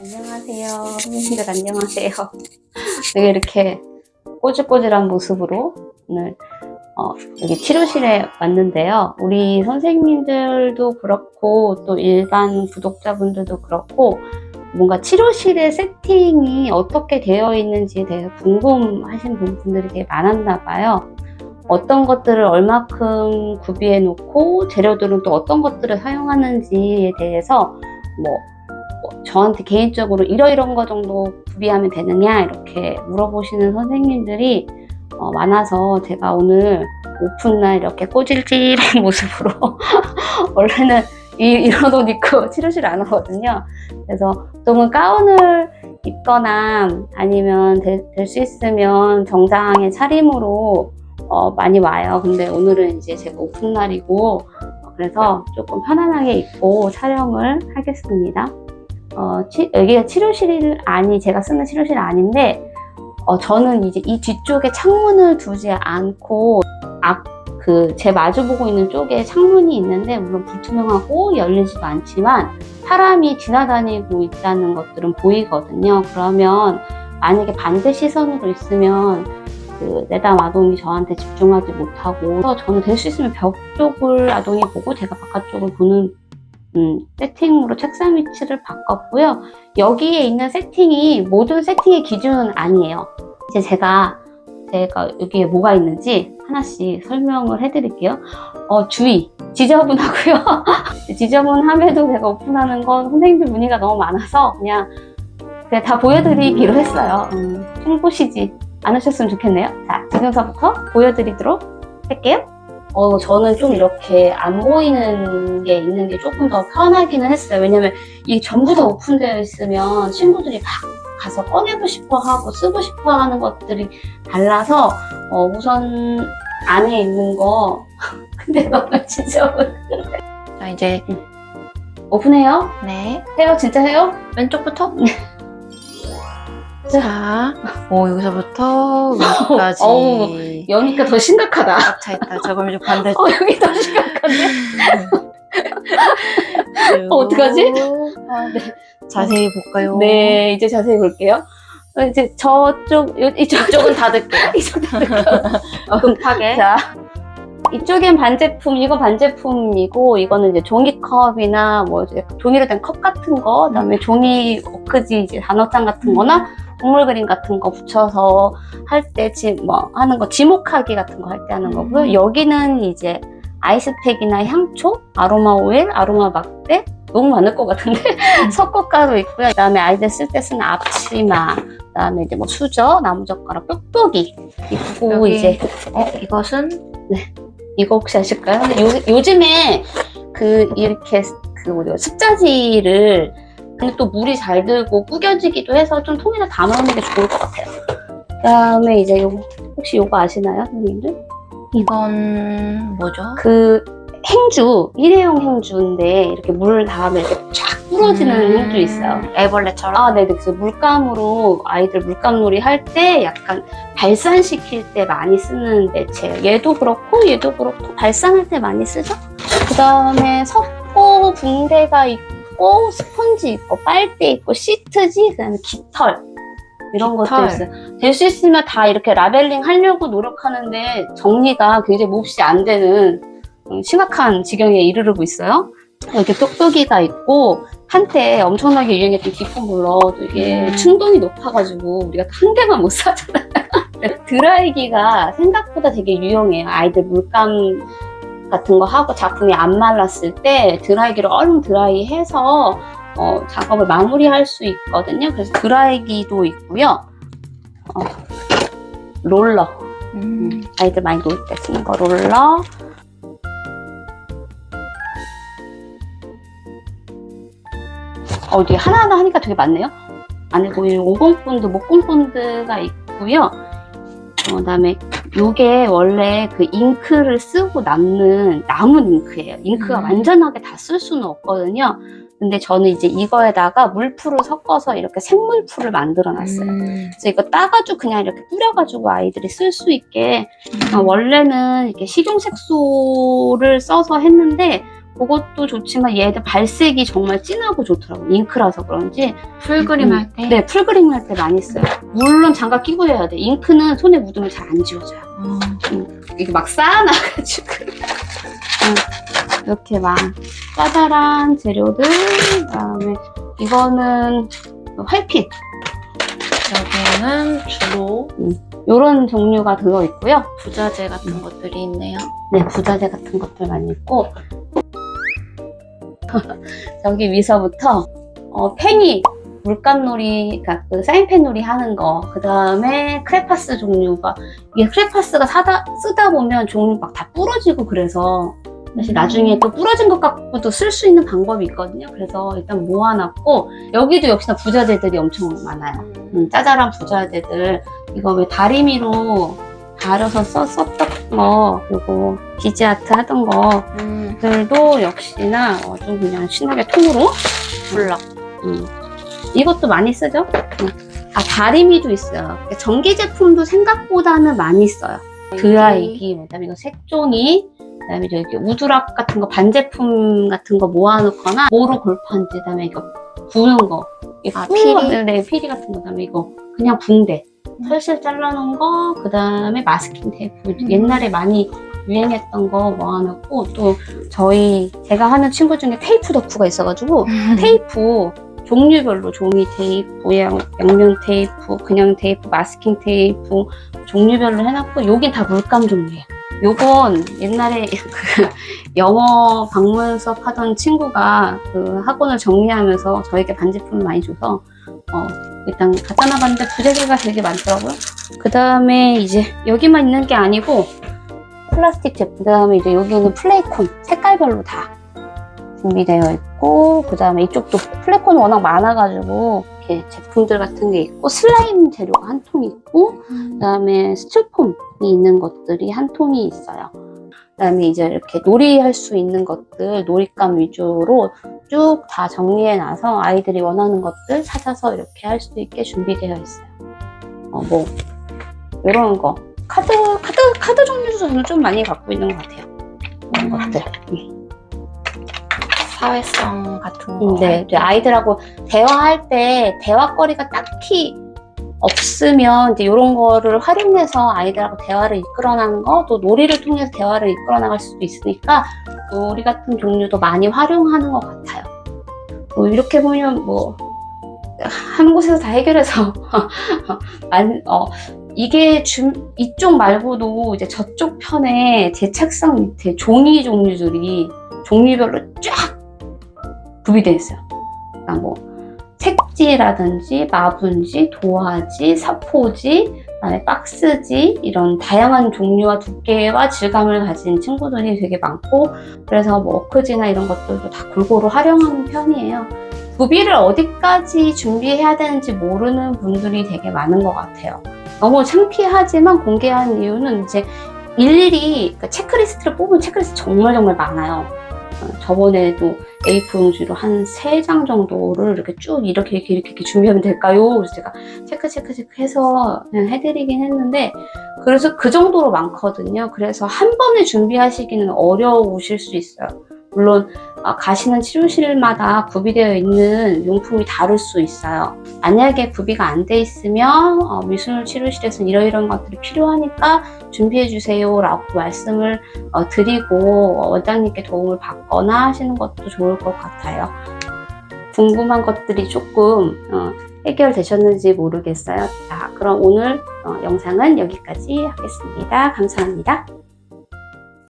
안녕하세요. 선생님들 안녕하세요. 네, 이렇게 꼬질꼬질한 모습으로 오늘 어, 여기 치료실에 왔는데요. 우리 선생님들도 그렇고 또 일반 구독자분들도 그렇고 뭔가 치료실의 세팅이 어떻게 되어 있는지에 대해서 궁금하신 분들이 되게 많았나 봐요. 어떤 것들을 얼마큼 구비해 놓고 재료들은 또 어떤 것들을 사용하는지에 대해서 뭐뭐 저한테 개인적으로 이러이런 거 정도 구비하면 되느냐 이렇게 물어보시는 선생님들이 어, 많아서 제가 오늘 오픈날 이렇게 꼬질찔한 모습으로 원래는 이, 이런 옷 입고 치료실 안 오거든요. 그래서 보통은 가운을 입거나 아니면 될 수 있으면 정장의 차림으로 어, 많이 와요. 근데 오늘은 이제 제가 오픈 날이고 어, 그래서 조금 편안하게 입고 촬영을 하겠습니다. 어, 치- 여기가 치료실 아니 제가 쓰는 치료실 아닌데 어, 저는 이제 이 뒤쪽에 창문을 두지 않고 앞 그 제 마주 보고 있는 쪽에 창문이 있는데 물론 불투명하고 열리지도 않지만 사람이 지나다니고 있다는 것들은 보이거든요. 그러면 만약에 반대 시선으로 있으면 그 내담 아동이 저한테 집중하지 못하고 그래서 저는 될 수 있으면 벽 쪽을 아동이 보고 제가 바깥쪽을 보는 음, 세팅으로 책상 위치를 바꿨고요. 여기에 있는 세팅이 모든 세팅의 기준은 아니에요. 이제 제가 제가 여기에 뭐가 있는지 하나씩 설명을 해드릴게요. 어, 주의 지저분하고요. 지저분함에도 제가 오픈하는 건 선생님들 문의가 너무 많아서 그냥 그냥 다 보여드리기로 했어요. 음, 좀 보시지 않으셨으면 좋겠네요. 자, 지금서부터 보여드리도록 할게요. 어, 저는 좀 이렇게 안 보이는 게 있는 게 조금 더 편하기는 했어요. 왜냐면 이게 전부 다 오픈되어 있으면 친구들이 막 가서 꺼내고 싶어 하고 쓰고 싶어 하는 것들이 달라서 어, 우선 안에 있는 거 근데 너무 지저분 자, 이제, 오픈해요? 네. 해요? 진짜 해요? 왼쪽부터? 자, 오, 여기서부터 여기까지. 어우, 여기가 더 심각하다 꽉 차 있다. 자, 그럼 이제 반대. 어 여기 더 심각한데? 쭉. 어, 어떡하지? 아, 네. 자세히 볼까요? 네 이제 자세히 볼게요 어, 이제 저쪽 요- 이쪽 이쪽은 닫을게요. 이쪽 어, 급하게. 자, 이쪽엔 반제품, 이거 반제품이고, 이거는 이제 종이컵이나 뭐 종이로 된 컵 같은 거, 그다음에 종이 워크지 이제 단어장 같은 거나 동물 그림 같은 거 붙여서 할때뭐 하는 거 지목하기 같은 거 할 때 하는 거고요. 음. 여기는 이제 아이스팩이나 향초, 아로마 오일, 아로마 막대 너무 많을 것 같은데 석고가루 있고요. 그다음에 아이들 쓸 때 쓰는 앞치마, 그다음에 이제 뭐 수저, 나무젓가락, 뾱뾱이 있고 여기. 이제 어, 이것은? 이거 혹시 아실까요? 요, 요즘에 그 이렇게 그 뭐죠 습자지를 근데 또 물이 잘 들고 구겨지기도 해서 좀 통에다 담아놓는 게 좋을 것 같아요. 그다음에 이제 요거 혹시 요거 아시나요, 선생님들? 이건 뭐죠? 그 행주 일회용 행주인데 이렇게 물 닿으면 이렇게 쫙 부러지는 음, 행주 있어요. 애벌레처럼? 아, 네, 그래서 물감으로 아이들 물감놀이 할 때 약간 발산시킬 때 많이 쓰는 매체예요. 얘도 그렇고 얘도 그렇고 발산할 때 많이 쓰죠. 그 다음에 석고 붕대가 있고 스펀지 있고 빨대 있고 시트지 그다음에 깃털 이런 것도 깃털. 있어요. 될 수 있으면 다 이렇게 라벨링 하려고 노력하는데 정리가 굉장히 몹시 안 되는 음, 심각한 지경에 이르르고 있어요. 이렇게 뾱뾱이가 있고 한때 엄청나게 유행했던 기품블러 이게 음. 충동이 높아가지고 우리가 한 개만 못 사잖아요. 드라이기가 생각보다 되게 유용해요. 아이들 물감 같은 거 하고 작품이 안 말랐을 때 드라이기로 얼른 드라이해서 어, 작업을 마무리할 수 있거든요. 그래서 드라이기도 있고요. 어, 롤러 음. 아이들 많이 놀 때 쓰는 거 롤러 어, 이게 하나하나 하니까 되게 많네요. 안에 보이는 오공본드, 목공본드가 있고요. 어, 그다음에 이게 원래 그 잉크를 쓰고 남는 남은 잉크예요. 잉크가 음. 완전하게 다 쓸 수는 없거든요. 근데 저는 이제 이거에다가 물풀을 섞어서 이렇게 생물풀을 만들어 놨어요. 음. 그래서 이거 따가지고 그냥 이렇게 뿌려가지고 아이들이 쓸 수 있게 어, 원래는 이렇게 식용색소를 써서 했는데 그것도 좋지만 얘들 발색이 정말 진하고 좋더라고요. 잉크라서 그런지. 풀그림 음, 할 때. 네, 풀그림 할 때 많이 써요. 물론 장갑 끼고 해야 돼. 잉크는 손에 묻으면 잘 안 지워져요. 어, 이게 막 쌓아놔가지고. 음, 이렇게 막 짜잘한 재료들. 그 다음에 이거는 활핀. 여기는 주로 요런 종류가 들어있고요. 부자재 같은 것들이 있네요. 네, 부자재 같은 것들 많이 있고. 여기 위서부터, 어, 팽이, 물감놀이, 그러니까 그 사인펜 놀이 하는 거, 그 다음에 크레파스 종류가, 이게 크레파스가 사다, 쓰다 보면 종류 막 다 부러지고 그래서, 사실 나중에 또 부러진 것 갖고도 쓸 수 있는 방법이 있거든요. 그래서 일단 모아놨고, 여기도 역시나 부자재들이 엄청 많아요. 음, 짜잘한 부자재들 이거 왜 다리미로 다려서 써, 썼던 거 그리고 비즈 아트 하던 음, 것들도 역시나 어, 좀 그냥 신나게 통으로? 블럭. 음. 이것도 많이 쓰죠? 음. 아 다리미도 있어요. 전기 제품도 생각보다는 많이 써요. 드라이기 그다음에 이거 색종이 그다음에 저기 우드락 같은 거 반제품 같은 거 모아놓거나 모로 골판지 그다음에 이거 부는 거. 이거 아, 피리? 네 피리 같은 거 그다음에 이거 그냥 붕대 설실 잘라놓은 거 그 다음에 마스킹 테이프 음. 옛날에 많이 유행했던 거 모아놓고 또 저희 제가 하는 친구 중에 테이프 덕후가 있어가지고 테이프 종류별로 종이 테이프, 양- 양면 테이프, 그냥 테이프, 마스킹 테이프 종류별로 해놨고 여긴 다 물감 종류예요. 요건 옛날에 그 영어 방문 수업 하던 친구가 그 학원을 정리하면서 저에게 반제품을 많이 줘서 어, 일단 갖다 놔봤는데 부재기가 되게 많더라고요. 그 다음에 이제 여기만 있는 게 아니고 플라스틱 제품, 그 다음에 이제 여기는 플레이콘 색깔별로 다 준비되어 있고 그 다음에 이쪽도 플레이콘이 워낙 많아가지고 이렇게 제품들 같은 게 있고 슬라임 재료가 한 통 있고 그 다음에 스틸폼이 있는 것들이 한 통이 있어요. 그 다음에 이제 이렇게 놀이할 수 있는 것들, 놀잇감 위주로 쭉 다 정리해 놔서 아이들이 원하는 것들 찾아서 이렇게 할 수 있게 준비되어 있어요. 어, 뭐, 이런 거. 카드, 카드, 카드 종류도 저는 좀 많이 갖고 있는 것 같아요. 이런 음. 것들. 음. 사회성 같은 거. 음, 네, 아이들하고 대화할 때 대화거리가 딱히 없으면 이제 이런 거를 활용해서 아이들하고 대화를 이끌어나는 거, 또 놀이를 통해서 대화를 이끌어 나갈 수도 있으니까 놀이 같은 종류도 많이 활용하는 것 같아요. 뭐 이렇게 보면 뭐 한 곳에서 다 해결해서 안, 어, 이게 줌, 이쪽 말고도 이제 저쪽 편에 제 책상 밑에 종이 종류들이 종류별로 쫙 구비되어 있어요. 그러니까 뭐 책지라든지 마분지, 도화지, 사포지, 그다음에 박스지 이런 다양한 종류와 두께와 질감을 가진 친구들이 되게 많고 그래서 뭐 워크지나 이런 것들도 다 골고루 활용하는 편이에요. 구비를 어디까지 준비해야 되는지 모르는 분들이 되게 많은 것 같아요. 너무 창피하지만 공개한 이유는 이제 일일이 그러니까 체크리스트를 뽑으면 체크리스트 정말 정말 많아요. 어, 저번에도 A4 용지로 한 세 장 정도를 이렇게 쭉 이렇게 이렇게 이렇게, 이렇게 준비하면 될까요? 그래서 제가 체크 체크 체크 해서 그냥 해드리긴 했는데 그래서 그 정도로 많거든요. 그래서 한 번에 준비하시기는 어려우실 수 있어요. 물론 어, 가시는 치료실마다 구비되어 있는 용품이 다를 수 있어요. 만약에 구비가 안 돼 있으면 어, 미술 치료실에서는 이러이러한 것들이 필요하니까 준비해 주세요 라고 말씀을 어, 드리고 어, 원장님께 도움을 받거나 하시는 것도 좋을 것 같아요. 궁금한 것들이 조금 어, 해결되셨는지 모르겠어요. 자, 그럼 오늘 어, 영상은 여기까지 하겠습니다. 감사합니다.